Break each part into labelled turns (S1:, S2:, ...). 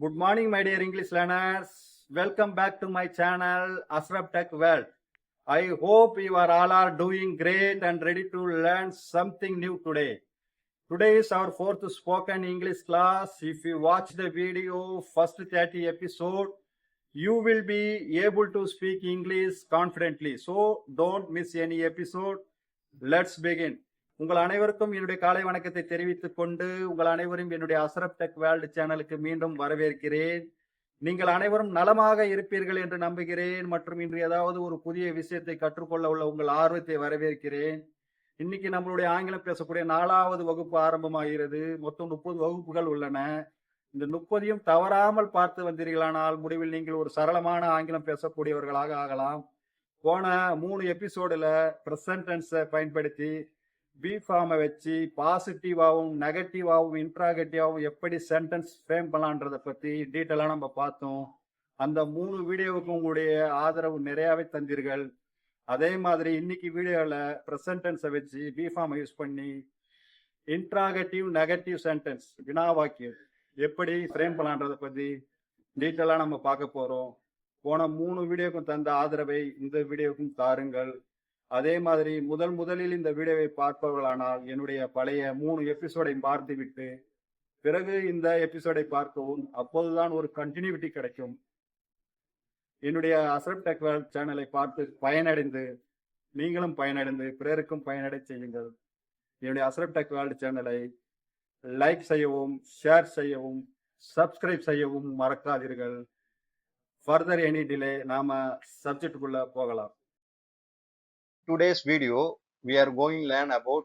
S1: Good morning, my dear English learners. Welcome back to my channel, Ashraf Tech World. I hope you all are doing great and ready to learn something new today. Today is our 4th spoken English class. If you watch the video, first 30 episode, you will be able to speak English confidently. So don't miss any episode. Let's begin. உங்கள் அனைவருக்கும் என்னுடைய காலை வணக்கத்தை தெரிவித்துக் கொண்டு உங்கள் அனைவரும் என்னுடைய அசரப் டெக் வேர்ல்டு சேனலுக்கு மீண்டும் வரவேற்கிறேன் நீங்கள் அனைவரும் நலமாக இருப்பீர்கள் என்று நம்புகிறேன் மற்றும் இன்று ஏதாவது ஒரு புதிய விஷயத்தை கற்றுக்கொள்ள உள்ள உங்கள் ஆர்வத்தை வரவேற்கிறேன் இன்னைக்கு நம்மளுடைய ஆங்கிலம் பேசக்கூடிய நாலாவது வகுப்பு ஆரம்பமாகிறது மொத்தம் முப்பது வகுப்புகள் உள்ளன இந்த முப்பதையும் தவறாமல் பார்த்து வந்தீர்களானால் முடிவில் நீங்கள் ஒரு சரளமான ஆங்கிலம் பேசக்கூடியவர்களாக ஆகலாம் போன மூணு எபிசோடில் ப்ரெசன்டென்ஸை பயன்படுத்தி பி ஃபார்மை வச்சு பாசிட்டிவாகவும் நெகட்டிவாகவும் இன்ட்ராகட்டிவாகவும் எப்படி சென்டென்ஸ் ஃப்ரேம் பண்ணலான்றதை பற்றி டீட்டெயிலாக நம்ம பார்த்தோம் அந்த மூணு வீடியோவுக்கு உங்களுடைய ஆதரவு நிறையாவே தந்தீர்கள் அதே மாதிரி இன்னைக்கு வீடியோவில் ப்ரெசன்டென்ஸை வச்சு பி ஃபார்மை யூஸ் பண்ணி இன்ட்ராகட்டிவ் நெகட்டிவ் சென்டென்ஸ் வினா வாக்கியம் எப்படி ஃப்ரேம் பண்ணலான்றதை பற்றி டீட்டெயிலாக நம்ம பார்க்க போகிறோம் போன மூணு வீடியோக்கும் தந்த ஆதரவை இந்த வீடியோக்கும் தாருங்கள் அதே மாதிரி முதல் முதலில் இந்த வீடியோவை பார்ப்பவர்களானால் என்னுடைய பழைய மூணு எபிசோடை பார்த்துவிட்டு பிறகு இந்த எபிசோடை பார்க்கவும் அப்போதுதான் ஒரு கண்டினியூட்டி கிடைக்கும் என்னுடைய அசரப் டெக்வால் சேனலை பார்த்து பயனடைந்து நீங்களும் பயனடைந்து பிறருக்கும் பயனடை செய்யுங்கள் என்னுடைய அசரப் டெக்வால் சேனலை லைக் செய்யவும் ஷேர் செய்யவும் சப்ஸ்கிரைப் செய்யவும் மறக்காதீர்கள் ஃபர்தர் எனி டிலே நாம சப்ஜெக்டுக்குள்ள போகலாம்
S2: today's video we are going to learn about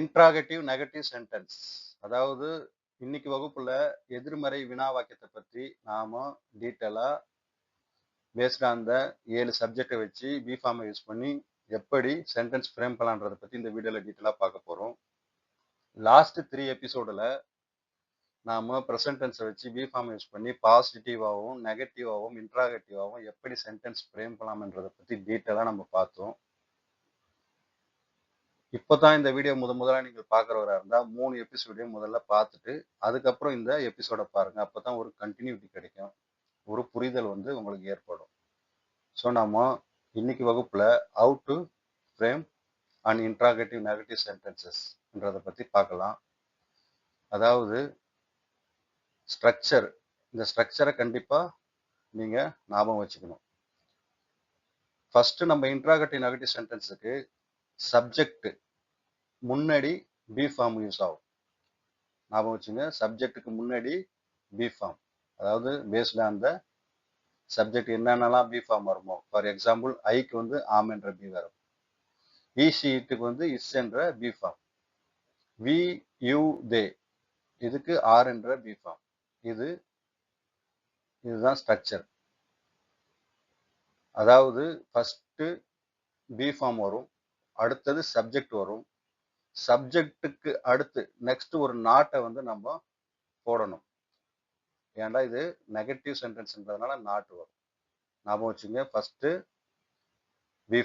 S2: interrogative negative sentence அதாவது இன்னைக்கு வகுப்புல எதிர்மறை வினா வாக்கியத்தை பற்றி நாம டீட்டெயிலா பேஸ்டா அந்த ஏழு சப்ஜெக்டை வச்சு பிஃபார்மை யூஸ் பண்ணி எப்படி சென்டென்ஸ் ஃப்ரேம் பண்ணலான்றத பத்தி இந்த வீடியோல டீட்டெயிலா பார்க்க போறோம் லாஸ்ட் த்ரீ எபிசோடில் நாம் ப்ரெசன்டென்ஸை வச்சு பிஃபார்ம் யூஸ் பண்ணி பாசிட்டிவாகவும் நெகட்டிவாகவும் இன்ட்ராகட்டிவாகவும் எப்படி சென்டென்ஸ் ஃப்ரேம் பண்ணலாம்ன்றதை பற்றி டீட்டெயிலாக நம்ம பார்த்தோம் இப்போ தான் இந்த வீடியோ முத முதலாக நீங்கள் பார்க்குறவராக இருந்தால் மூணு எபிசோடையும் முதல்ல பார்த்துட்டு அதுக்கப்புறம் இந்த எபிசோடை பாருங்கள் அப்போ தான் ஒரு கண்டினியூட்டி கிடைக்கும் ஒரு புரிதல் வந்து உங்களுக்கு ஏற்படும் ஸோ நாம் இன்னைக்கு வகுப்பில் how to frame and interrogative negative சென்டென்சஸ்ன்றதை பற்றி பார்க்கலாம் அதாவது ஸ்ட்ரக்சர் இந்த ஸ்ட்ரக்சரை கண்டிப்பாக நீங்கள் ஞாபகம் வச்சுக்கணும் ஃபஸ்ட்டு நம்ம இன்ட்ராகட்டிவ் நெகட்டிவ் சென்டென்ஸுக்கு சப்ஜெக்ட் முன்னாடி பி ஃபார்ம் யூஸ் ஆகும் ஞாபகம் வச்சுங்க சப்ஜெக்ட்டுக்கு முன்னாடி பி ஃபார்ம் அதாவது பேஸ்ட் ஆன் த சப்ஜெக்ட் என்னென்னலாம் பி ஃபார்ம் வருமோ ஃபார் எக்ஸாம்பிள் ஐக்கு வந்து ஆம் என்ற பி வரும் இசிஇட்டுக்கு e, வந்து இஸ் என்ற be form we you they இதுக்கு ஆர் என்ற பி ஃபார்ம் இது இதுதான் ஸ்ட்ரக்சர் அதாவது ஃபஸ்ட்டு பி ஃபார்ம் வரும் அடுத்தது சப்ஜெக்ட் வரும் சப்ஜெக்டுக்கு அடுத்து நெக்ஸ்ட் ஒரு நாட்டை வந்து நம்ம போடணும் ஏன்னா இது நெகட்டிவ் சென்டென்ஸ்ன்றதுனால நாட்டு வரும் ஞாபகம் வச்சுங்க ஃபஸ்ட்டு வி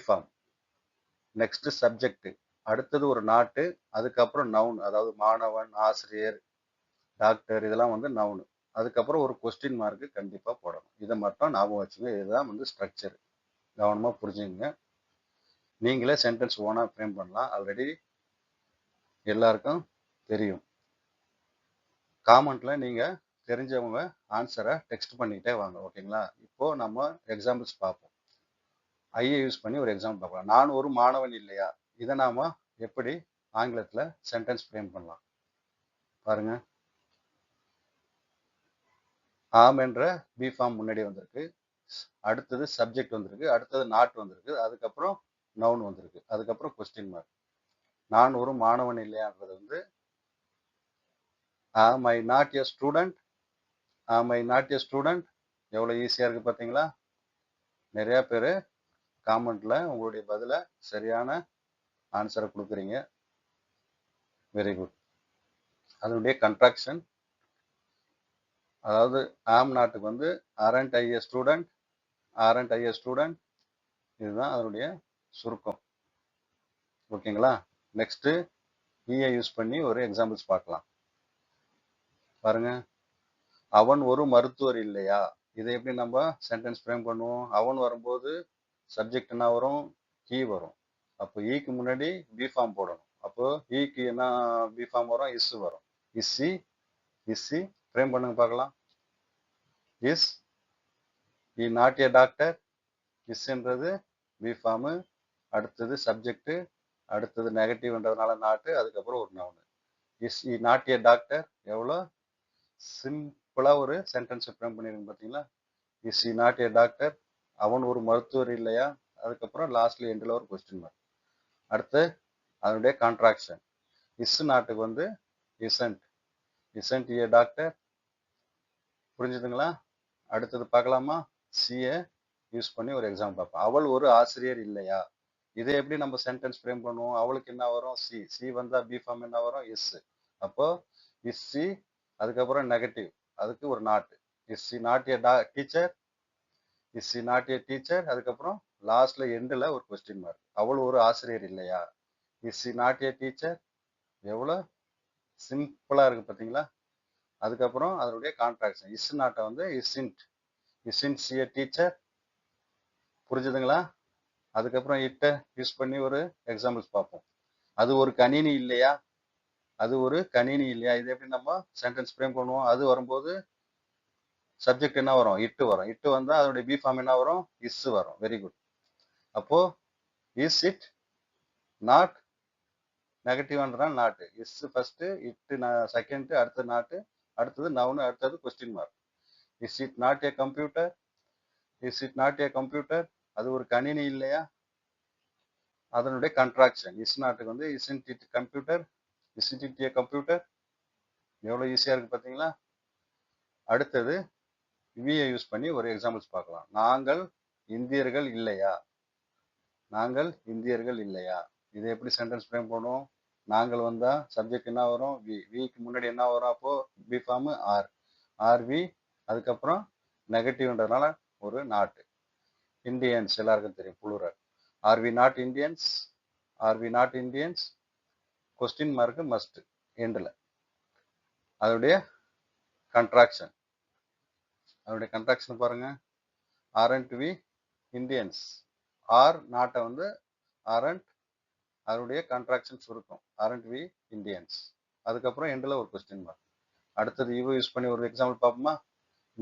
S2: நெக்ஸ்ட் சப்ஜெக்ட் அடுத்தது ஒரு நாட்டு அதுக்கப்புறம் நவுன் அதாவது மாணவன் ஆசிரியர் டாக்டர் இதெல்லாம் வந்து நவுனு அதுக்கப்புறம் ஒரு கொஸ்டின் மார்க்கு கண்டிப்பாக போடணும் இதை மட்டும் ஞாபகம் வச்சுங்க இதுதான் வந்து ஸ்ட்ரக்சர் கவனமாக புரிஞ்சுங்க நீங்களே சென்டென்ஸ் ஓனாக ஃப்ரேம் பண்ணலாம் ஆல்ரெடி எல்லாருக்கும் தெரியும் காமெண்ட்டில் நீங்கள் தெரிஞ்சவங்க ஆன்சரை டெக்ஸ்ட் பண்ணிக்கிட்டே வாங்க ஓகேங்களா இப்போது நம்ம எக்ஸாம்பிள்ஸ் பார்ப்போம் ஐயை யூஸ் பண்ணி ஒரு எக்ஸாம்பிள் பார்க்கலாம் நான் ஒரு மாணவன் இல்லையா இதை நாம் எப்படி ஆங்கிலத்தில் சென்டென்ஸ் ஃப்ரேம் பண்ணலாம் பாருங்க ஆம் என்ற பி ஃபார்ம் முன்னாடி வந்திருக்கு அடுத்தது சப்ஜெக்ட் வந்திருக்கு அடுத்தது நாட் வந்திருக்கு அதுக்கப்புறம் நவுன் வந்திருக்கு அதுக்கப்புறம் கொஸ்டின் மார்க் நான் ஒரு மாணவன் இல்லையான்றது வந்து ஆம் ஐ நாட் எ ஸ்டூடெண்ட் ஆம் ஐ நாட் எ ஸ்டூடெண்ட் எவ்வளோ ஈஸியாக இருக்குது பார்த்தீங்களா நிறையா பேர் காமெண்ட்டில் உங்களுடைய பதிலை சரியான ஆன்சரை கொடுக்குறீங்க வெரி குட் அதனுடைய கன்ட்ராக்ஷன் அதாவது ஆம் நாட்டுக்கு வந்து aren't I a student aren't I a student இதுதான் அதனுடைய சுருக்கம் ஓகேங்களா நெக்ஸ்ட்டு இஐ யூஸ் பண்ணி ஒரு எக்ஸாம்பிள்ஸ் பார்க்கலாம் பாருங்க அவன் ஒரு மருத்துவர் இல்லையா இதை எப்படி நம்ம சென்டென்ஸ் ஃப்ரேம் பண்ணுவோம் அவன் வரும்போது என்ன வரும் கீ வரும் அப்போ ஈக்கு e முன்னாடி பி ஃபார்ம் போடணும் அப்போ ஈக்கு e என்ன பி ஃபார்ம் வரும் இஸ் வரும் இஸ்ஸி இஸ்ஸி ஃப்ரேம் பண்ணுங்க பார்க்கலாம் is he not a doctor இஸ்ன்றது be form அடுத்தது சப்ஜெக்ட்டு அடுத்தது நெகட்டிவ்ன்றதுனால நாட்டு அதுக்கப்புறம் ஒரு noun is he not a doctor எவ்வளோ சிம்பிளாக ஒரு சென்டென்ஸ் ஃப்ரேம் பண்ணியிருங்க பார்த்தீங்களா is he not a doctor அவன் ஒரு மருத்துவர் இல்லையா அதுக்கப்புறம் லாஸ்ட்ல எண்டில் ஒரு கொஸ்டின் மார்க் அடுத்து அதனுடைய கான்ட்ராக்ஷன் இஸ் நாட்டுக்கு வந்து இசன்ட் இசன்ட் ஏ டாக்டர் புரிஞ்சுதுங்களா அடுத்தது பார்க்கலாமா சிஏ யூஸ் பண்ணி ஒரு எக்ஸாம் பார்ப்போம் அவள் ஒரு ஆசிரியர் இல்லையா இதை எப்படி நம்ம சென்டென்ஸ் ஃப்ரேம் பண்ணுவோம் அவளுக்கு என்ன வரும் சி சி வந்தால் பி ஃபார்ம் என்ன வரும் எஸ் அப்போ இஸ் சி அதுக்கப்புறம் நெகட்டிவ் அதுக்கு ஒரு நாட்டு இஸ் சி நாட் ஏ டா teacher is she not a teacher அதுக்கப்புறம் லாஸ்ட்ல எண்டில் ஒரு கொஸ்டின் மார்க் அவ்வளோ ஒரு ஆசிரியர் இல்லையா is she not a teacher எவ்வளோ சிம்பிளாக இருக்குது பார்த்தீங்களா அதுக்கப்புறம் அதனுடைய கான்ட்ராக்ஷன் இஸ் நாட்டை வந்து isn't isn't she a teacher புரிஞ்சுதுங்களா அதுக்கப்புறம் இட்டை யூஸ் பண்ணி ஒரு எக்ஸாம்பிள்ஸ் பார்ப்போம் அது ஒரு கணினி இல்லையா அது ஒரு கணினி இல்லையா இது எப்படி நம்ம சென்டென்ஸ் ஃப்ரேம் பண்ணுவோம் அது வரும்போது சப்ஜெக்ட் என்ன வரும் இட்டு வரும் இட்டு வந்தால் அதனுடைய பி ஃபார்ம் என்ன வரும் இஸ் வரும் வெரி குட் அப்போ இஸ் இட் நாட் நெகட்டிவ்ன்றதான் நாட்டு இஸ் ஃபஸ்ட்டு இட்டு செகண்ட் அடுத்தது நாட்டு அடுத்தது நவுனு அடுத்தது question mark is it not a computer is it not a computer அது ஒரு கணினி இல்லையா அதனுடைய கன்ட்ராக்ஷன் இஸ் நாட்டுக்கு வந்து isn't it computer isn't it computer எவ்வளோ ஈஸியாக இருக்குது பார்த்தீங்களா அடுத்தது விஐ யூஸ் பண்ணி ஒரு எக்ஸாம்பிள்ஸ் பார்க்கலாம் நாங்கள் இந்தியர்கள் இல்லையா நாங்கள் இந்தியர்கள் இல்லையா இதை எப்படி சென்டென்ஸ் ஃப்ரேம் பண்ணுவோம் நாங்கள் வந்தால் சப்ஜெக்ட் என்ன வரும் வி விக்கு முன்னாடி என்ன வரும் அப்போது பிஃபார்மு ஆர் ஆர்வி அதுக்கப்புறம் நெகட்டிவ்ன்றதுனால ஒரு நாட்டு இந்தியன்ஸ் எல்லாருக்கும் தெரியும் plural are we not Indians are we not Indians question mark must எண்டில் அதனுடைய கண்ட்ராக்ஷன் அதனுடைய கன்ட்ராக்ஷன் பாருங்க அண்ட் வி இந்தியன்ஸ் ஆர் நாட்டை வந்து ஆர் அண்ட் அதனுடைய சுருக்கம் ஆர் அண்ட் வி இந்தியன்ஸ் அதுக்கப்புறம் எண்டில் ஒரு கொஸ்டின் மார்க் அடுத்தது இவ யூஸ் பண்ணி ஒரு எக்ஸாம்பிள் பார்ப்போமா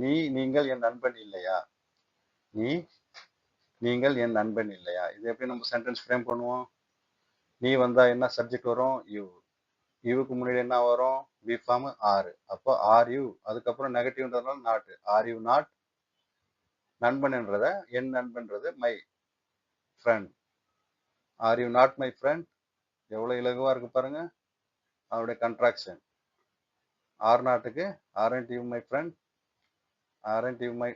S2: நீ நீங்கள் என் நண்பன் இல்லையா நீ நீங்கள் என் நண்பன் இல்லையா இது எப்படி நம்ம சென்டென்ஸ் ஃப்ரேம் பண்ணுவோம் நீ வந்தா என்ன சப்ஜெக்ட் வரும் யூ யூவுக்கு முன்னாடி என்ன வரும் வி ஃபார்ம் ஆறு அப்போ ஆர் யூ அதுக்கப்புறம் நெகட்டிவ்ன்றதுனால நாட் ஆர் யூ நாட் நண்பன்ன்றத என் நண்பன்றது my friend are you not my friend எவ்வளோ இலகுவாக இருக்கு பாருங்க அவருடைய கன்ட்ராக்ஷன் ஆர் நாட்டுக்கு aren't you my friend aren't you my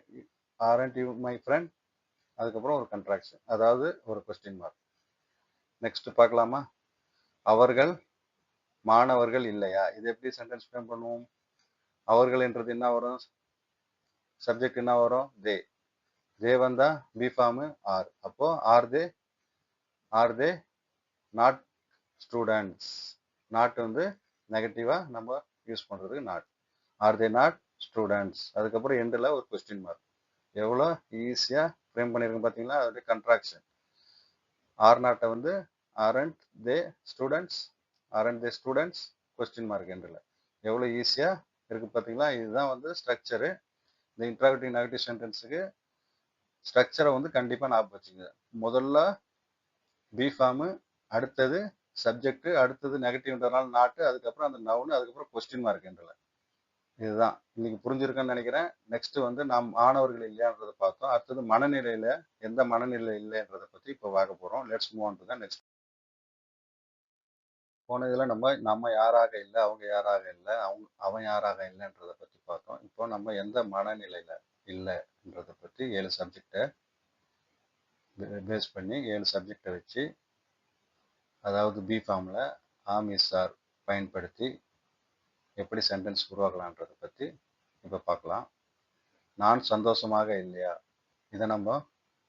S2: aren't you my friend அதுக்கப்புறம் ஒரு கன்ட்ராக்ஷன் அதாவது ஒரு கொஸ்டின் மார்க் நெக்ஸ்ட் பார்க்கலாமா அவர்கள் மாணவர்கள் இல்லையா இது எப்படி சென்டென்ஸ் ஃப்ரேம் பண்ணுவோம் அவர்கள் என்றது என்ன வரும் சப்ஜெக்ட் என்ன வரும் தே தே வந்தா பி ஃபார்மு ஆர் அப்போ are they are they not students not வந்து நெகட்டிவாக நம்ம யூஸ் பண்ணுறதுக்கு not are they not students அதுக்கப்புறம் எண்டில் ஒரு கொஸ்டின் மார்க் எவ்வளோ ஈஸியாக ஃப்ரேம் பண்ணியிருக்கோம் பார்த்தீங்களா அது கன்ட்ராக்ஷன் ஆர் நாட்டை வந்து aren't they students aren't they students question mark என்றில் எவ்வளோ ஈஸியாக இருக்குது பார்த்தீங்களா இதுதான் வந்து ஸ்ட்ரக்சரு இந்த இன்ட்ராக்டிவ் நெகட்டிவ் சென்டென்ஸுக்கு ஸ்ட்ரக்சரை வந்து கண்டிப்பாக நான் வச்சுங்க முதல்ல பி ஃபார்மு அடுத்தது சப்ஜெக்டு அடுத்தது நெகட்டிவ்ன்றதுனால நாட்டு அதுக்கப்புறம் அந்த நவுனு அதுக்கப்புறம் கொஸ்டின் மார்க் என்றில் இதுதான் இன்னைக்கு புரிஞ்சிருக்குன்னு நினைக்கிறேன் நெக்ஸ்ட் வந்து நாம் மாணவர்கள் இல்லையான்றதை பார்த்தோம் அடுத்தது மனநிலையில எந்த மனநிலை இல்லைன்றதை பத்தி இப்போ பார்க்க போறோம் லெட்ஸ் மூவ் தான் நெக்ஸ்ட் போன இதில் நம்ம நம்ம யாராக இல்லை அவங்க யாராக இல்லை அவங்க அவன் யாராக இல்லைன்றதை பற்றி பார்த்தோம் இப்போ நம்ம எந்த மனநிலையில் இல்லைன்றதை பற்றி ஏழு சப்ஜெக்டை பேஸ் பண்ணி ஏழு சப்ஜெக்டை வச்சு அதாவது பிஃபார்மில் சார் பயன்படுத்தி எப்படி சென்டென்ஸ் உருவாக்கலான்றதை பற்றி இப்போ பார்க்கலாம் நான் சந்தோஷமாக இல்லையா இதை நம்ம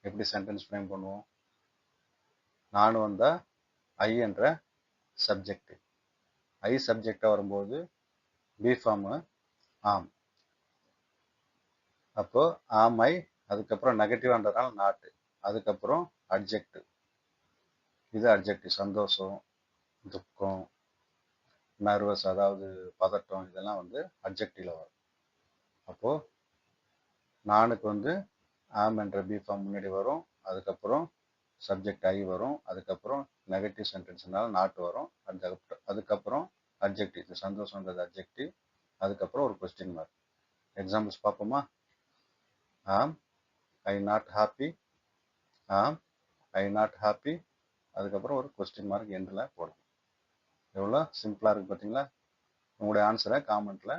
S2: எப்படி சென்டென்ஸ் ஃப்ரேம் பண்ணுவோம் நான் வந்தால் ஐ என்ற சப்ஜெக்ட் ஐ சப்ஜெக்டாக வரும்போது பி ஃபார்மு ஆம் அப்போ ஆம் ஐ அதுக்கப்புறம் நெகட்டிவான்றதுனால நாட்டு அதுக்கப்புறம் அப்ஜெக்ட் இது அட்ஜெக்ட் சந்தோஷம் துக்கம் நர்வஸ் அதாவது பதட்டம் இதெல்லாம் வந்து அப்ஜெக்டிவ்ல வரும் அப்போது நானுக்கு வந்து ஆம் என்ற பி ஃபார்ம் முன்னாடி வரும் அதுக்கப்புறம் சப்ஜெக்ட் ஐ வரும் அதுக்கப்புறம் நெகட்டிவ் சென்டென்ஸ்னால நாட் வரும் அதுக்கப்புறம் அதுக்கப்புறம் அப்ஜெக்டிவ் சந்தோஷன்றது அப்ஜெக்டிவ் அதுக்கப்புறம் ஒரு கொஸ்டின் மார்க் எக்ஸாம்பிள்ஸ் பார்ப்போமா ஆம் ஐ நாட் ஹாப்பி ஆம் ஐ நாட் ஹாப்பி அதுக்கப்புறம் ஒரு கொஸ்டின் மார்க் எண்டில் போடணும் எவ்வளோ சிம்பிளாக இருக்குது பார்த்தீங்களா உங்களுடைய ஆன்சரை காமெண்ட்டில்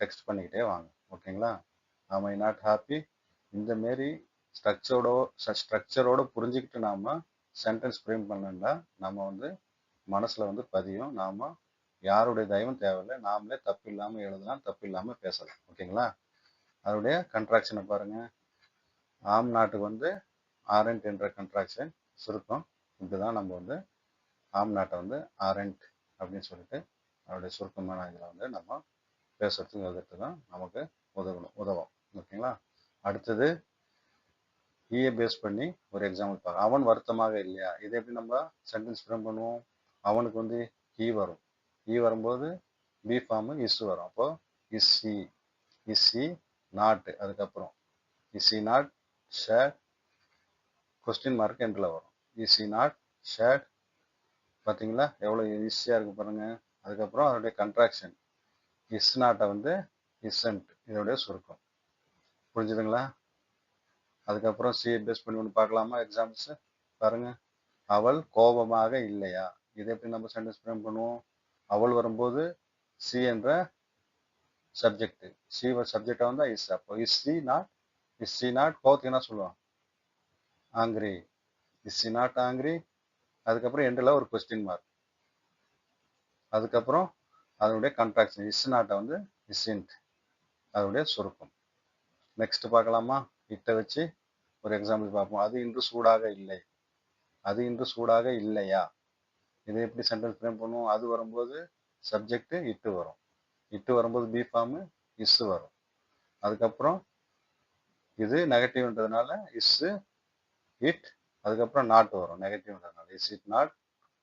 S2: டெக்ஸ்ட் பண்ணிக்கிட்டே வாங்க ஓகேங்களா ஐ நாட் ஹாப்பி இந்த மாரி ஸ்ட்ரக்சரோட ஸ்ட்ரக்சரோட புரிஞ்சுக்கிட்டு நாம் சென்டென்ஸ் ஃப்ரேம் பண்ணா நம்ம வந்து மனசில் வந்து பதியும் நாம் யாருடைய தயவும் தேவையில்லை நாமளே தப்பு இல்லாமல் எழுதலாம் தப்பு இல்லாமல் பேசலாம் ஓகேங்களா அதனுடைய கன்ட்ராக்ஷனை பாருங்கள் ஆம் நாட்டுக்கு வந்து ஆரண்ட் என்ற கன்ட்ராக்ஷன் சுருக்கம் இதுதான் நம்ம வந்து ஆம் நாட்டை வந்து ஆரண்ட் அப்படின்னு சொல்லிட்டு அவருடைய சுருக்கமான இதில் வந்து நம்ம பேசுறதுக்கு தான் நமக்கு உதவணும் உதவும் ஓகேங்களா அடுத்தது ஈயை பேஸ் பண்ணி ஒரு எக்ஸாம்பிள் பார்க்க அவன் வருத்தமாக இல்லையா இதை எப்படி நம்ம சென்டென்ஸ் ஃப்ரேம் பண்ணுவோம் அவனுக்கு வந்து ஈ வரும் ஈ வரும்போது பி ஃபார்ம் இஸ் வரும் அப்போ இஸ் இசி இஸ் நாட்டு அதுக்கப்புறம் is not she question mark எண்டில் வரும் இஸ் நாட் ஷேட் பார்த்தீங்களா எவ்வளோ ஈஸியாக இருக்குது பாருங்கள் அதுக்கப்புறம் அதனுடைய கன்ட்ராக்ஷன் இஸ் நாட்டை வந்து இசன்ட் இதோடைய சுருக்கம் புரிஞ்சுதுங்களா அதுக்கப்புறம் சி பேஸ் பண்ணி ஒன்று பார்க்கலாமா எக்ஸாம்பிள்ஸு பாருங்கள் அவள் கோபமாக இல்லையா இதை எப்படி நம்ம சென்டென்ஸ் ஃப்ரேம் பண்ணுவோம் அவள் வரும்போது சி என்ற சப்ஜெக்ட் சி சப்ஜெக்டாக வந்தால் இஸ் அப்போ is she not is she not கோபத்துக்கு என்ன சொல்லுவான் angry is she not angry அதுக்கப்புறம் எண்டில் ஒரு கொஸ்டின் மார்க் அதுக்கப்புறம் அதனுடைய கன்ட்ராக்ஷன் இஸ் நாட்டை வந்து இஸ்இன்ட் அதனுடைய சுருக்கம் நெக்ஸ்ட் பார்க்கலாமா இட்டை வச்சு ஒரு எக்ஸாம்பிள் பார்ப்போம் அது இன்று சூடாக இல்லை அது இன்று சூடாக இல்லையா இதை எப்படி சென்டென்ஸ் ஃப்ரேம் பண்ணுவோம் அது வரும்போது சப்ஜெக்ட் இட்டு வரும் இட்டு வரும்போது பி ஃபார்மு இஸ் வரும் அதுக்கப்புறம் இது நெகட்டிவ்ன்றதுனால இஸ் இட் அதுக்கப்புறம் நாட் வரும் negative internal is it not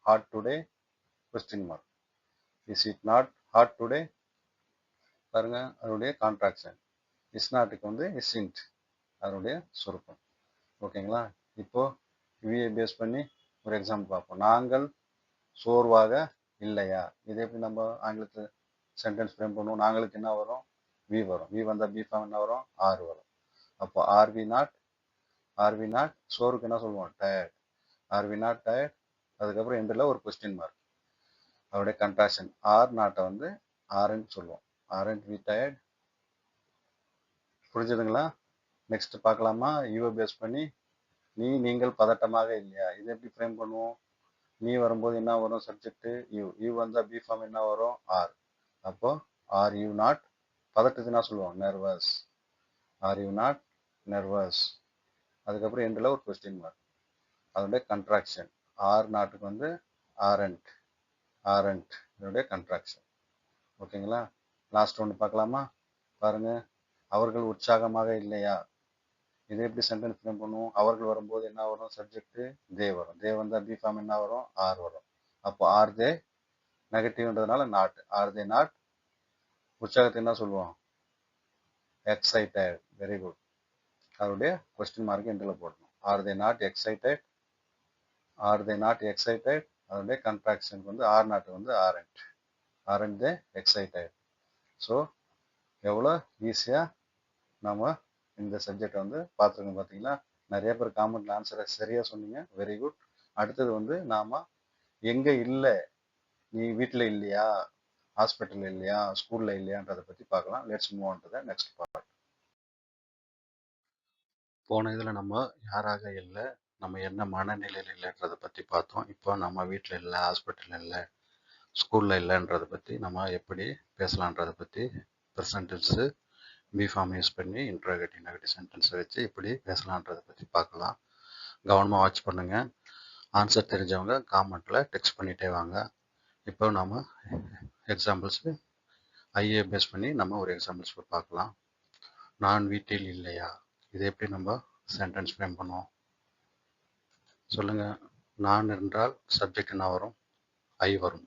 S2: hot today question mark is it not hot today பாருங்க அதனுடைய கான்ட்ராக்ஷன் இஸ் நாட்டுக்கு வந்து இஸ் இன்ட் அதனுடைய சுருக்கம் ஓகேங்களா இப்போ இவியை பேஸ் பண்ணி ஒரு எக்ஸாம்பிள் பார்ப்போம் நாங்கள் சோர்வாக இல்லையா இதே எப்படி நம்ம ஆங்கிலத்தில் சென்டென்ஸ் ஃப்ரேம் பண்ணுவோம் நாங்களுக்கு என்ன வரும் வி வரும் வி வந்தால் பி ஃபார்ம் என்ன வரும் ஆர் வரும் அப்போ are we not are we not சோருக்கு என்ன சொல்லுவோம் tired are we not tired அதுக்கப்புறம் எண்டில் ஒரு கொஸ்டின் மார்க் அவருடைய கன்ட்ராக்ஷன் ஆர் நாட்டை வந்து ஆர்ன்னு சொல்லுவோம் ஆர் அண்ட் வி டயர்ட் புரிஞ்சுதுங்களா நெக்ஸ்ட் பார்க்கலாமா யூவை பேஸ் பண்ணி நீ நீங்கள் பதட்டமாக இல்லையா இதை எப்படி ஃப்ரேம் பண்ணுவோம் நீ வரும்போது என்ன வரும் சப்ஜெக்ட் யூ யூ வந்தால் பி ஃபார்ம் என்ன வரும் ஆர் அப்போ ஆர் யூ நாட் பதட்டத்துனா சொல்லுவோம் nervous are you not nervous அதுக்கப்புறம் எண்டில் ஒரு கொஸ்டின் மார்க் அதனுடைய கன்ட்ராக்ஷன் ஆர் நாட்டுக்கு வந்து ஆரண்ட் ஆரண்ட் இதனுடைய கன்ட்ராக்ஷன் ஓகேங்களா லாஸ்ட் ஒன்று பார்க்கலாமா பாருங்கள் அவர்கள் உற்சாகமாக இல்லையா இதை எப்படி சென்டென்ஸ் ஃபிரம் பண்ணுவோம் அவர்கள் வரும்போது என்ன வரும் சப்ஜெக்ட்டு தே வரும் தே வந்தால் பி ஃபார்ம் என்ன வரும் ஆர் வரும் அப்போ ஆர் தே நெகட்டிவ்ன்றதுனால நாட் ஆர் தே நாட் உற்சாகத்தை என்ன சொல்லுவோம் எக்ஸைட்டட் வெரி குட் அவருடைய கொஸ்டின் மார்க் எண்டில் போடணும் are they not excited are they not excited அதனுடைய கன்ட்ராக்ஷனுக்கு வந்து ஆர் நாட் வந்து aren't they excited so எவ்வளோ ஈஸியாக நம்ம இந்த சப்ஜெக்டை வந்து பார்த்துருக்கோம் பார்த்தீங்கன்னா நிறைய பேர் காமெண்ட்ல ஆன்சரை சரியாக சொன்னீங்க வெரி குட் அடுத்தது வந்து நாம் எங்கே இல்லை நீ வீட்டில் இல்லையா ஹாஸ்பிட்டல் இல்லையா ஸ்கூலில் இல்லையான்றதை பற்றி பார்க்கலாம் let's move on to the next part போன இதில் நம்ம யாராக இல்லை நம்ம என்ன மனநிலையில் இல்லைன்றதை பற்றி பார்த்தோம் இப்போ நம்ம வீட்டில் இல்லை ஹாஸ்பிட்டலில் இல்லை ஸ்கூலில் இல்லைன்றதை பற்றி நம்ம எப்படி பேசலான்றதை பற்றி present tense be form use பண்ணி இன்ட்ரோகேட்டிவ் நெகட்டிவ் சென்டென்ஸை வச்சு இப்படி பேசலான்றதை பற்றி பார்க்கலாம் கவனமாக வாட்ச் பண்ணுங்கள் ஆன்சர் தெரிஞ்சவங்க காமெண்ட்டில் டெக்ஸ்ட் பண்ணிகிட்டே வாங்க இப்போ நம்ம எக்ஸாம்பிள்ஸ் ஐஏ பேஸ் பண்ணி நம்ம ஒரு எக்ஸாம்பிள்ஸ் பார்க்கலாம் நான் வீட்டில் இல்லையா இதை எப்படி நம்ம சென்டென்ஸ் ஃப்ரேம் பண்ணுவோம் சொல்லுங்கள் நான் என்றால் சப்ஜெக்ட் என்ன வரும் ஐ வரும்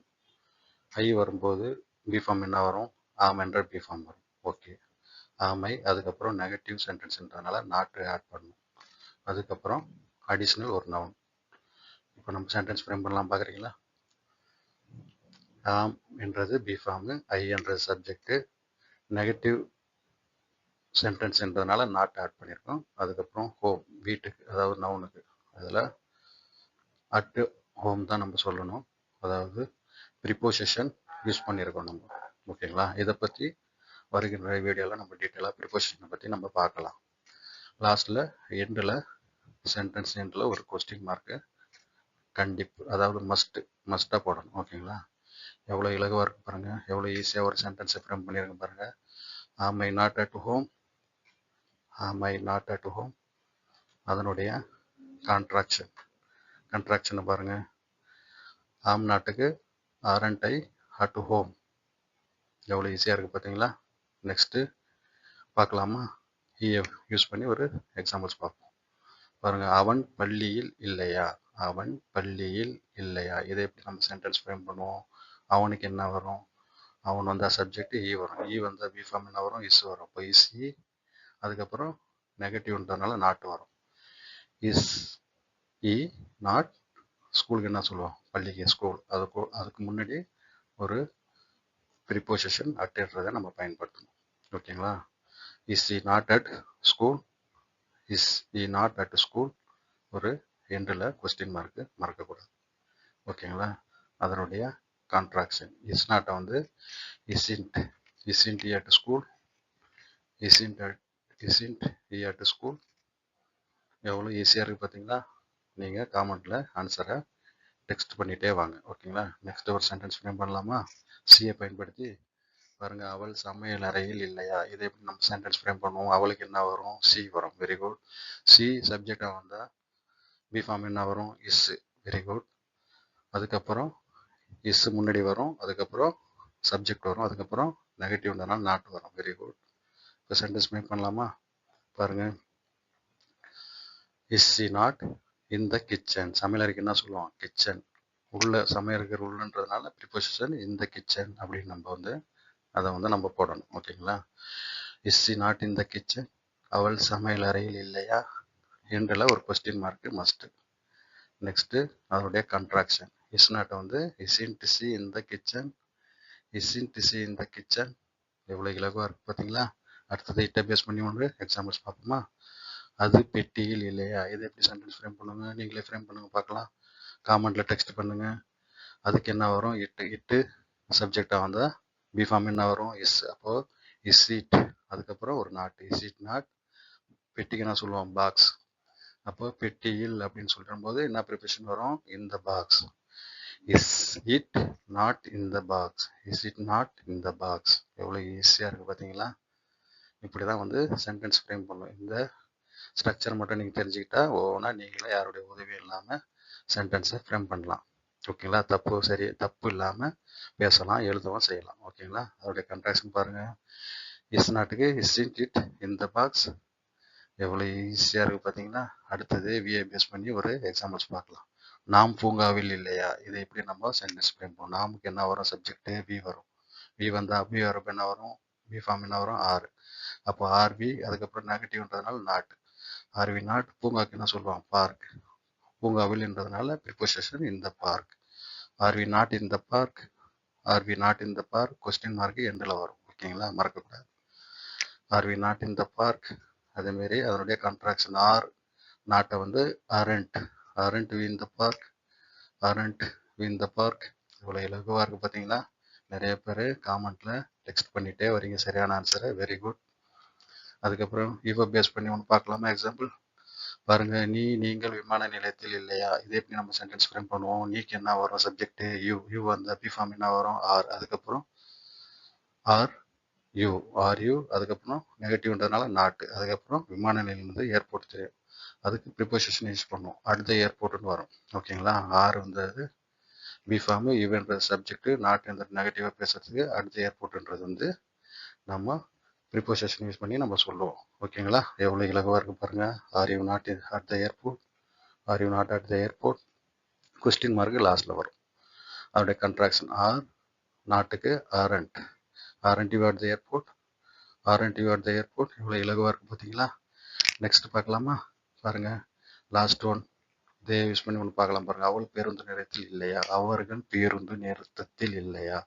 S2: ஐ வரும்போது பிஃபார்ம் என்ன வரும் ஆம் என்றால் பிஃபார்ம் வரும் ஓகே ஆமை அதுக்கப்புறம் நெகட்டிவ் சென்டென்ஸ்ன்றதுனால நாட்டு ஆட் பண்ணும் அதுக்கப்புறம் அடிஷ்னல் ஒரு நவுன் இப்போ நம்ம சென்டென்ஸ் ஃப்ரேம் பண்ணலாம் பார்க்குறீங்களா ஆம் என்றது பிஃபார்மு ஐ என்றது சப்ஜெக்ட் நெகட்டிவ் சென்டென்ஸ்ன்றதுனால நாட் ஆட் பண்ணியிருக்கோம் அதுக்கப்புறம் ஹோம் வீட்டுக்கு அதாவது நவுனுக்கு அதில் அட்டு ஹோம் தான் நம்ம சொல்லணும் அதாவது ப்ரிப்போசிஷன் யூஸ் பண்ணியிருக்கோம் நம்ம ஓகேங்களா இதை பற்றி வருகின்ற வீடியோவில் நம்ம டீட்டெயிலாக ப்ரிப்போசிஷனை பற்றி நம்ம பார்க்கலாம் லாஸ்ட்டில் எண்டில் சென்டென்ஸ் எண்டில் ஒரு கொஸ்டின் மார்க்கு கண்டிப்பு அதாவது மஸ்ட்டு மஸ்ட்டாக போடணும் ஓகேங்களா எவ்வளோ இலகுவாக இருக்கு பாருங்கள் எவ்வளோ ஈஸியாக ஒரு சென்டென்ஸை ஃப்ரேம் பண்ணியிருக்கேன் பாருங்கள் am I not at home my not at home அதனுடைய கான்ட்ராக்ஷன் கன்ட்ராக்ஷனை பாருங்கள் ஆம் நாட்டுக்கு ஆரண்ட் ஐ அட் ஹோம் எவ்வளோ ஈஸியாக இருக்குது பார்த்தீங்களா நெக்ஸ்ட்டு பார்க்கலாமா இஎஃப் யூஸ் பண்ணி ஒரு எக்ஸாம்பிள்ஸ் பார்ப்போம் பாருங்கள் அவன் பள்ளியில் இல்லையா அவன் பள்ளியில் இல்லையா இதை எப்படி நம்ம சென்டென்ஸ் ஃப்ரேம் பண்ணுவோம் அவனுக்கு என்ன வரும் அவன் வந்தால் சப்ஜெக்ட் இ வரும் இ e வந்தால் பி ஃபார்ம் என்ன வரும் இஸ் வரும் அப்போ இஸ் e, இ அதுக்கப்புறம் நெகட்டிவ்ன்றதுனால நாட்டு வரும் இஸ் இ நாட் ஸ்கூலுக்கு என்ன சொல்லுவோம் பள்ளிக்கு ஸ்கூல் அதுக்கு அதுக்கு முன்னாடி ஒரு ப்ரிப்போசிஷன் அட்டுன்றதை நம்ம பயன்படுத்தணும் ஓகேங்களா is he not at school is he not at school ஒரு எண்டில் கொஸ்டின் மார்க்கு மறக்கக்கூடாது ஓகேங்களா அதனுடைய கான்ட்ராக்ஷன் இஸ் நாட்டை வந்து isn't isn't at school isn't at isn't he school எவ்வளோ ஈஸியாக இருக்குது பார்த்தீங்களா நீங்கள் காமெண்ட்டில் ஆன்சரை டெக்ஸ்ட் பண்ணிகிட்டே வாங்க ஓகேங்களா நெக்ஸ்ட் ஒரு சென்டென்ஸ் ஃப்ரேம் பண்ணலாமா சியை பயன்படுத்தி பாருங்கள் அவள் சமையல் அறையில் இல்லையா இதை எப்படி நம்ம சென்டென்ஸ் ஃப்ரேம் பண்ணுவோம் அவளுக்கு என்ன வரும் சி வரும் வெரி குட் சி சப்ஜெக்டாக வந்தால் பி ஃபார்ம் என்ன வரும் இஸ் வெரி குட் அதுக்கப்புறம் இஸ் முன்னாடி வரும் அதுக்கப்புறம் சப்ஜெக்ட் வரும் அதுக்கப்புறம் நெகட்டிவ் இருந்தாலும் நாட் வரும் வெரி குட் இந்த சென்டென்ஸ் மேக் பண்ணலாமா பாருங்கள் is she not in the kitchen சமையலறைக்கு என்ன சொல்லுவோம் கிச்சன் உள்ள சமையலறைக்கு உள்ளன்றதுனால ப்ரிப்பொசிஷன் இன் த கிச்சன் அப்படின்னு நம்ம வந்து அதை வந்து நம்ம போடணும் ஓகேங்களா is she not in the kitchen அவள் சமையல் அறையில் இல்லையா என்றில் ஒரு கொஸ்டின் மார்க்கு மஸ்ட்டு நெக்ஸ்ட்டு அதனுடைய கன்ட்ராக்ஷன் இஸ் நாட் வந்து isn't she in the kitchen isn't she in the kitchen எவ்வளோ இலகுவாக இருக்குது பார்த்தீங்களா அடுத்தது இட்ட பேஸ் பண்ணி ஒன்று எக்ஸாம்பிள்ஸ் பார்ப்போமா அது பெட்டியில் இல்லையா இதை எப்படி சென்டென்ஸ் ஃப்ரேம் பண்ணுங்க நீங்களே ஃப்ரேம் பண்ணுங்க பார்க்கலாம் காமெண்ட்ல டெக்ஸ்ட் பண்ணுங்க அதுக்கு என்ன வரும் இட்டு இட்டு சப்ஜெக்டாக வந்தால் பிஃபார்ம் என்ன வரும் இஸ் அப்போ இஸ் இட் அதுக்கப்புறம் ஒரு நாட் இஸ் இட் நாட் பெட்டிக்கு என்ன சொல்லுவோம் பாக்ஸ் அப்போ பெட்டியில் அப்படின்னு சொல்ற போது என்ன ப்ரிப்ரேஷன் வரும் இந்த box is it not in the box is it not in the box எவ்வளோ ஈஸியாக இருக்குது பார்த்தீங்களா இப்படி தான் வந்து சென்டென்ஸ் ஃப்ரேம் பண்ணும் இந்த ஸ்ட்ரக்சர் மட்டும் நீங்கள் தெரிஞ்சுக்கிட்டா ஒவ்வொன்றா நீங்களே யாருடைய உதவி இல்லாமல் சென்டென்ஸை ஃப்ரேம் பண்ணலாம் ஓகேங்களா தப்பு சரி தப்பு இல்லாமல் பேசலாம் எழுதவும் செய்யலாம் ஓகேங்களா அதோடைய கண்ட்ராக்ஷன் பாருங்கள் இஸ் நாட்டுக்கு இஸ்இன் இட் இந்த பாக்ஸ் எவ்வளோ ஈஸியாக இருக்குது பார்த்தீங்கன்னா அடுத்தது விஏ பேஸ் பண்ணி ஒரு எக்ஸாம்பிள்ஸ் பார்க்கலாம் நாம் பூங்காவில் இல்லையா இதை எப்படி நம்ம சென்டென்ஸ் ஃப்ரேம் பண்ணுவோம் நாமுக்கு என்ன வரும் சப்ஜெக்ட்டு வி வரும் வி வந்தால் வி வரப்போ என்ன வரும் பி ஃபார்முலா வரும் ஆறு அப்போ ஆர்பி அதுக்கப்புறம் நெகட்டிவ்ன்றதுனால நாட் ஆர்வி நாட் பூங்காக்கு என்ன சொல்லுவாங்க பார்க் பூங்காவில்ன்றதுனால ப்ரிப்போசிஷன் இந்த பார்க் ஆர்வி நாட் இந்த பார்க் ஆர்வி நாட் இந்த பார்க் கொஸ்டின் மார்க் எண்டில் வரும் ஓகேங்களா மறக்கக்கூடாது ஆர்வி நாட் இந்த பார்க் அதேமாரி அதனுடைய கான்ட்ராக்ஷன் ஆர் நாட்டை வந்து அரண்ட் அரண்ட் வி இந்த பார்க் அரண்ட் வி இந்த பார்க் இவ்வளோ இலகுவாக இருக்குது பார்த்தீங்களா நிறைய பேர் காமெண்ட்டில் டெக்ஸ்ட் பண்ணிகிட்டே வரீங்க சரியான ஆன்சரு வெரி குட் அதுக்கப்புறம் ஈவோ பேஸ் பண்ணி ஒன்று பார்க்கலாமா எக்ஸாம்பிள் பாருங்க நீ நீங்கள் விமான நிலையத்தில் இல்லையா இதே எப்படி நம்ம சென்டென்ஸ் ஃப்ரேம் பண்ணுவோம் நீக்கு என்ன வரும் சப்ஜெக்ட் யூ யூ அந்த பி ஃபார்ம் என்ன வரும் ஆர் அதுக்கப்புறம் ஆர் யூ ஆர் யூ அதுக்கப்புறம் நெகட்டிவ்ன்றதுனால நாட்டு அதுக்கப்புறம் விமான நிலையம் வந்து ஏர்போர்ட் தெரியும் அதுக்கு ப்ரிப்போசிஷன் யூஸ் பண்ணுவோம் அடுத்த ஏர்போர்ட்னு வரும் ஓகேங்களா ஆர் வந்து பிஃபார்ம் ஈவென்ற சப்ஜெக்ட் நாட் என்ற நெகட்டிவாக பேசுறதுக்கு அடுத்த ஏர்போர்ட்ன்றது வந்து நம்ம ப்ரிப்போசேஷன் யூஸ் பண்ணி நம்ம சொல்லுவோம் ஓகேங்களா எவ்வளோ இலகுவாக இருக்கு பாருங்க are not at the airport are you not at the airport question mark லாஸ்ட்டில் வரும் அதோடைய கன்ட்ராக்ஷன் ஆர் நாட்டுக்கு aren't aren't you at the airport aren't you at the airport இவ்வளோ இலகுவாக இருக்குது பார்த்தீங்களா நெக்ஸ்ட் பார்க்கலாமா பாருங்கள் லாஸ்ட் ஒன் இதை யூஸ் பண்ணி ஒன்று பார்க்கலாம் பாருங்கள் அவள் பேருந்து நேரத்தில் இல்லையா அவர்கள் பேருந்து நிறுத்தத்தில் இல்லையா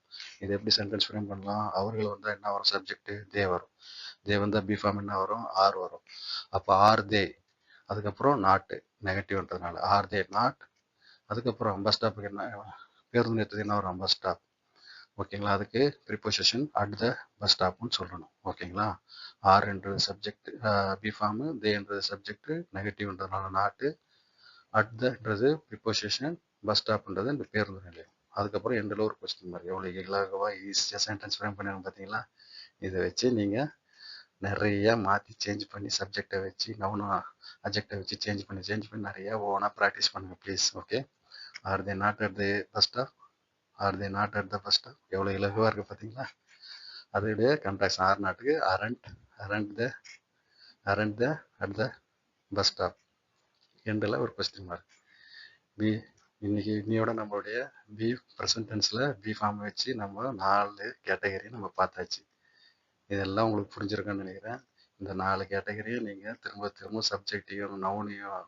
S2: இதை எப்படி சென்டென்ஸ் ஃப்ரேம் பண்ணலாம் அவர்கள் வந்தால் என்ன வரும் சப்ஜெக்ட்டு தே வரும் தே வந்தால் பி ஃபார்ம் என்ன வரும் ஆர் வரும் அப்போ ஆர் தே அதுக்கப்புறம் நாட்டு நெகட்டிவ்ன்றதுனால ஆர் தே நாட் அதுக்கப்புறம் அம்பா ஸ்டாப்புக்கு என்ன பேருந்து நிறுத்தத்துக்கு என்ன வரும் அம்பா ஸ்டாப் ஓகேங்களா அதுக்கு ப்ரிப்போசிஷன் அட் த பஸ் ஸ்டாப்னு சொல்லணும் ஓகேங்களா ஆர்ன்றது சப்ஜெக்ட் பி ஃபார்மு தேன்றது சப்ஜெக்ட் நெகட்டிவ்ன்றதுனால நாட்டு அட் தட்ன்றது ப்ரிப்போசிஷன் பஸ் ஸ்டாப்ன்றது இந்த பேருந்து நிலையம் அதுக்கப்புறம் எண்டில் ஒரு கொஸ்டின் மாதிரி எவ்வளோ இலகுவா ஈஸியாக சென்டென்ஸ் ஃப்ரேம் பண்ணிடுங்க பார்த்தீங்களா இதை வச்சு நீங்கள் நிறையா மாற்றி சேஞ்ச் பண்ணி சப்ஜெக்டை வச்சு நவுனும் அப்ஜெக்டை வச்சு சேஞ்ச் பண்ணி சேஞ்ச் பண்ணி நிறையா ஓனாக ப்ராக்டிஸ் பண்ணுங்கள் please okay are they not at the bus stop are they not at the bus stop எவ்வளோ இலகுவாக இருக்குது பார்த்தீங்களா அதோடைய கண்டாக்ஷன் ஆர் நாட்டுக்கு aren't aren't the aren't the at the bus stop என்றெல்லாம் ஒரு கொஸ்டின் மார்க் பி இன்னைக்கு இன்னையோட நம்மளுடைய பி ப்ரெசன்டென்ஸில் பி ஃபார்ம் வச்சு நம்ம நாலு கேட்டகரி நம்ம பார்த்தாச்சு இதெல்லாம் உங்களுக்கு புரிஞ்சிருக்குன்னு நினைக்கிறேன் இந்த நாலு கேட்டகரியும் நீங்கள் திரும்ப திரும்ப சப்ஜெக்டையும் நவுனையும்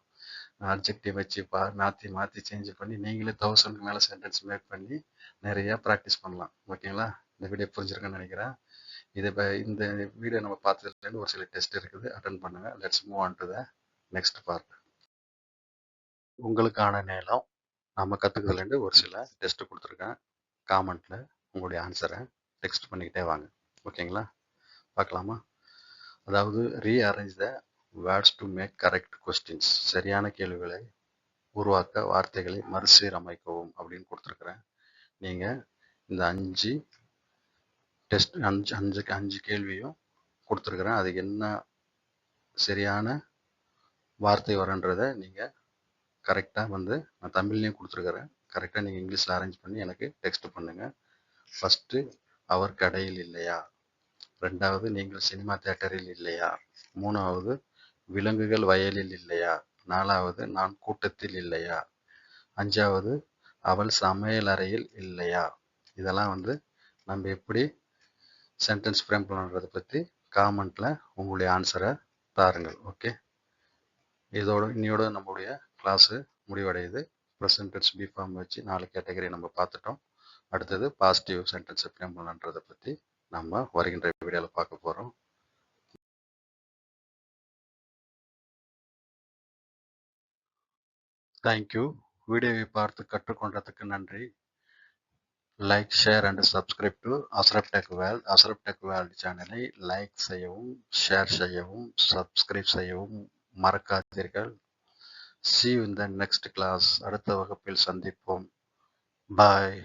S2: ஆப்ஜெக்டிவ் வச்சு பா மாற்றி மாற்றி சேஞ்ச் பண்ணி நீங்களே தௌசண்ட்க்கு மேலே சென்டென்ஸ் மேக் பண்ணி நிறையா ப்ராக்டிஸ் பண்ணலாம் ஓகேங்களா இந்த வீடியோ புரிஞ்சிருக்கேன்னு நினைக்கிறேன் இதை இந்த வீடியோ நம்ம பார்த்ததுலேருந்து ஒரு சில டெஸ்ட் இருக்குது அட்டன் பண்ணுங்கள் let's move on to the next part உங்களுக்கான நேரம் நாம் கற்றுக்கிறதுலேருந்து ஒரு சில டெஸ்ட் கொடுத்துருக்கேன் காமெண்ட்டில் உங்களுடைய ஆன்சரை டெக்ஸ்ட் பண்ணிக்கிட்டே வாங்க ஓகேங்களா பார்க்கலாமா அதாவது rearrange the words to make correct questions சரியான கேள்விகளை உருவாக்க வார்த்தைகளை மறுசீரமைக்கவும் அப்படின்னு கொடுத்துருக்குறேன் நீங்கள் இந்த அஞ்சு டெஸ்ட் அஞ்சு அஞ்சு அஞ்சு கேள்வியும் கொடுத்துருக்குறேன் அது என்ன சரியான வார்த்தை வரன்றதை நீங்கள் கரெக்டாக வந்து நான் தமிழ்லேயும் கொடுத்துருக்குறேன் கரெக்டாக நீங்கள் இங்கிலீஷில் அரேஞ்ச் பண்ணி எனக்கு டெக்ஸ்ட் பண்ணுங்கள் ஃபஸ்ட்டு அவர் கடையில் இல்லையா ரெண்டாவது நீங்கள் சினிமா தேட்டரில் இல்லையா மூணாவது விலங்குகள் வயலில் இல்லையா நாலாவது நான் கூட்டத்தில் இல்லையா அஞ்சாவது அவள் சமையல் அறையில் இல்லையா இதெல்லாம் வந்து நம்ம எப்படி சென்டென்ஸ் ஃப்ரேம் பண்ணுறதை பற்றி காமெண்ட்டில் உங்களுடைய ஆன்சரை தாருங்கள் ஓகே இதோட இன்னையோட நம்மளுடைய கிளாஸு முடிவடையுது ப்ரெசன்ட் பி ஃபார்ம் வச்சு நாலு கேட்டகரி நம்ம பார்த்துட்டோம் அடுத்தது பாசிட்டிவ் சென்டென்ஸ் எப்படி பற்றி நம்ம வருகின்ற வீடியோவில் பார்க்க போகிறோம் தேங்க்யூ வீடியோவை பார்த்து கற்றுக்கொண்டதுக்கு நன்றி like share and subscribe to Ashraf tech Vel Ashraf tech வேல் சேனலை லைக் செய்யவும் ஷேர் செய்யவும் சப்ஸ்கிரைப் செய்யவும் மறக்காதீர்கள் சி இன் இந்த நெக்ஸ்ட் கிளாஸ் அடுத்த வகுப்பில் சந்திப்போம் பாய்